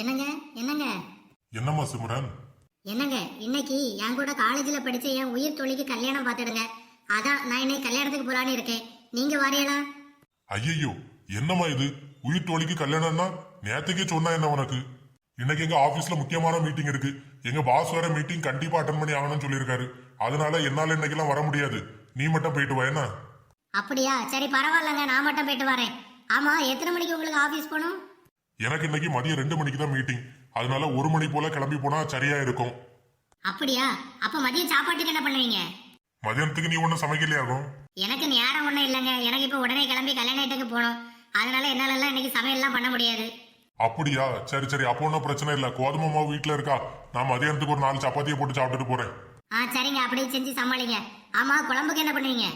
என்னங்க என்னங்க? என்னம்மா சிம்ரன்? என்னங்க இன்னைக்கு என் கூட காலேஜில் படிச்ச என் உயிர் தோழிக்கு கல்யாணம் பார்த்துடுங்க. அதான் நான் இன்னைக்கு கல்யாணத்துக்கு போலான்னு இருக்கேன். நீங்க வாரியலா ஐயையோ என்னம்மா இது? உயிர் தோழிக்கு கல்யாணம்னா நேத்துக்கே சொன்னா என்ன உனக்கு? இன்னைக்கு எங்க ஆபீஸ்ல முக்கியமான மீட்டிங் இருக்கு. எங்க பாஸ் வர மீட்டிங் கண்டிப்பா அட்டன் பண்ணி ஆகணும்னு சொல்லியிருக்காரு. அதனால என்னால இன்னைக்கெல்லாம் வர முடியாது. நீ மட்டும் போயிட்டு வா என்ன? அப்படியா? சரி பரவாயில்லங்க நான் மட்டும் போயிட்டு வரேன். ஆமா எத்தனை மணிக்கு உங்களுக்கு ஆபீஸ் போகணும்? எனக்கு இன்னைக்கு மதியம் ரெண்டு மணிக்கு தான் மீட்டிங் அதனால ஒரு மணி போல கிளம்பி போனா சரியா இருக்கும். அப்படியா? அப்ப மதியம் சாப்பாட்டுக்கு என்ன பண்ணுவீங்க? மதியானத்துக்கு நீ ஒன்னும் சமைக்கலையாகும் எனக்கு நேரம் ஒன்றும் இல்லைங்க. எனக்கு இப்போ உடனே கிளம்பி கல்யாணத்துக்கு போகணும். அதனால என்னாலலாம் இன்னைக்கு சமையல்லாம் பண்ண முடியாது. அப்படியா? சரி சரி. அப்போ ஒன்றும் பிரச்சனை இல்லை. கோதுமை மாவு வீட்டில் இருக்கா? நான் மதியானத்துக்கு ஒரு நாலு சப்பாத்தியை போட்டு சாப்பிட்டுட்டு போறேன். ஆ சரிங்க. அப்படியே செஞ்சு சமாளிங்க. ஆமா குழம்புக்கு என்ன பண்ணுவீங்க?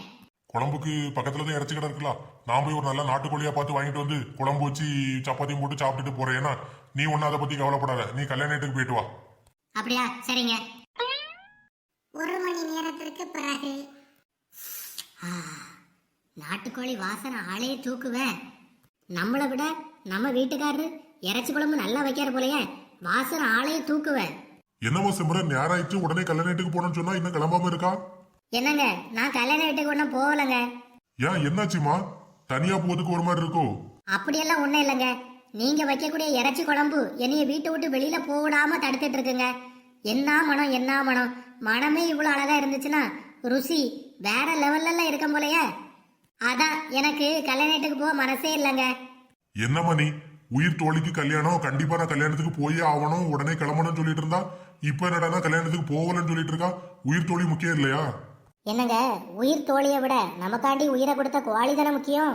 குழம்புக்கு பக்கத்துல தான் இறைச்சி கடை இருக்கலாம் நான் போய் ஒரு நல்ல நாட்டுக்கோழியா பார்த்து வாங்கிட்டு வந்து குழம்பு வச்சு சப்பாத்தியும் போட்டு சாப்பிட்டுட்டு போறேன். ஏன்னா நீ ஒன்னும் அதை பத்தி கவலைப்படாத. நீ கல்யாணத்துக்கு போயிட்டு வா. அப்படியா? சரிங்க. ஒரு மணி நேரத்திற்கு பிறகு. நாட்டுக்கோழி வாசனை ஆளையே தூக்குவேன் நம்மளை விட நம்ம வீட்டுக்காரரு இறைச்சி குழம்பு நல்லா வைக்கிற போலயே வாசனை ஆளையே தூக்குவேன் என்னமோ சிம்ரன் நேரம் ஆயிடுச்சு உடனே கல்யாணத்துக்கு போகணும்னு சொன்னா இன்னும் கிளம்பாம இருக்கா? என்னங்க நான் கல்யாண வீட்டுக்கு ஒன்றும் போகலைங்க. ஏன் என்னாச்சுமா தனியா போறதுக்கு ஒரு மாதிரி இருக்கோ? அப்படியெல்லாம் ஒன்றும் இல்லைங்க. நீங்க வைக்கக்கூடிய இறைச்சி குழம்பு என்னைய வீட்டை விட்டு வெளியில போடாம தடுத்துட்டு இருக்குங்க. என்ன மனம் என்ன மனம்? மனமே இவ்வளோ அழகா இருந்துச்சுன்னா ருசி வேற லெவல்ல எல்லாம் இருக்கும் போலயே. அதான் எனக்கு கல்யாணத்துக்கு போக மனசே இல்லைங்க. என்னம்மா நீ? உயிர் தோழிக்கு கல்யாணம் கண்டிப்பா நான் கல்யாணத்துக்கு போயே ஆகணும் உடனே கிளம்பணும்னு சொல்லிட்டு இருந்தா இப்ப என்னடா கல்யாணத்துக்கு போகலன்னு சொல்லிட்டு இருக்கா? உயிர் தோழி முக்கியம் இல்லையா? என்னங்க உயிர் தோழியை விட நமக்காண்டி உயிரை கொடுத்த கோழி தானே முக்கியம்?